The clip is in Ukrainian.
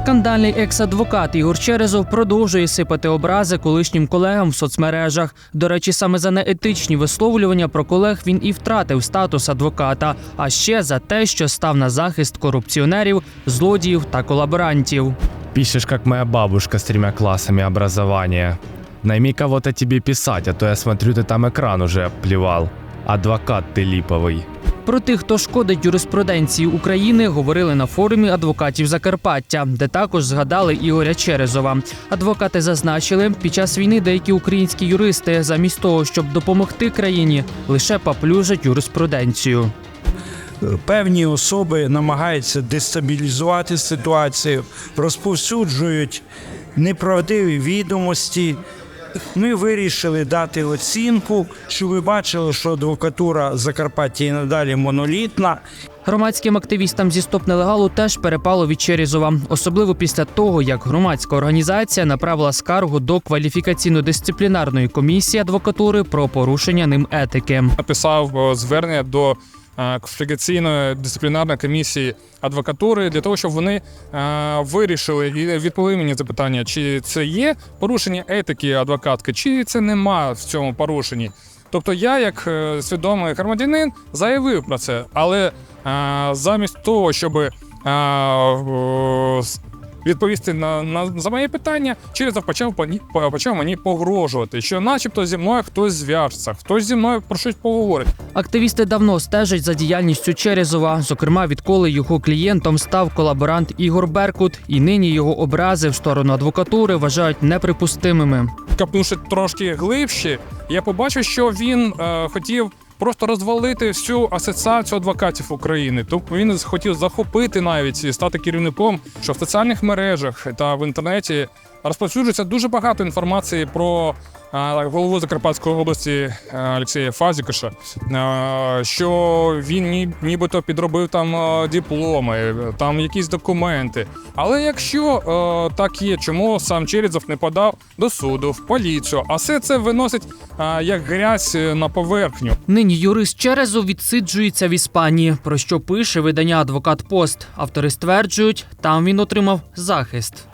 Скандальний екс-адвокат Ігор Черезов продовжує сипати образи колишнім колегам в соцмережах. До речі, саме за неетичні висловлювання про колег він і втратив статус адвоката, а ще за те, що став на захист корупціонерів, злодіїв та колаборантів. Пишешь, как моя бабушка с тремя классами образования. Найми кого-то тебе писать, а то я смотрю, ты там экран уже обплевал. Адвокат ты липовый. Про тих, хто шкодить юриспруденції України, говорили на форумі адвокатів Закарпаття, де також згадали Ігоря Черезова. Адвокати зазначили, під час війни деякі українські юристи, замість того, щоб допомогти країні, лише поплюжать юриспруденцію. певні особи намагаються дестабілізувати ситуацію, розповсюджують неправдиві відомості. Ми вирішили дати оцінку, що ви бачили, що адвокатура Закарпаття і надалі монолітна. Громадським активістам зі стоп нелегалу теж перепало від Черезова, особливо після того, як громадська організація направила скаргу до кваліфікаційно-дисциплінарної комісії адвокатури про порушення ним етики. написав е, звернення до е, кваліфікаційної дисциплінарної комісії адвокатури для того, щоб вони е, вирішили і відповіли мені це питання, чи це є порушення етики адвокатки, чи це нема в цьому порушенні. Тобто я, як е, свідомий громадянин, заявив про це, але замість того, щоб відповісти на, на за моє питання, Черезов почав почав мені погрожувати, що, начебто, зі мною хтось зв'яжеться, хтось зі мною про щось поговорить. Активісти давно стежать за діяльністю Черезова, зокрема, відколи його клієнтом став колаборант Ігор Беркут, і нині його образи в сторону адвокатури вважають неприпустимими. Капнувши трошки глибше, я побачив, що він е, хотів просто розвалити всю асоціацію адвокатів України. Тобто він хотів захопити навіть і стати керівником, що в соціальних мережах та в інтернеті розповсюджується дуже багато інформації про е, голову Закарпатської області е, Олексія Фазікаша, е, що він нібито підробив там дипломи, там якісь документи. Але якщо так є, чому сам Черезов не подав до суду, в поліцію, а все це виносить як грязь на поверхню. Нині юрист Черезов відсиджується в Іспанії, про що пише видання Адвокат Пост. Автори стверджують, там він отримав захист.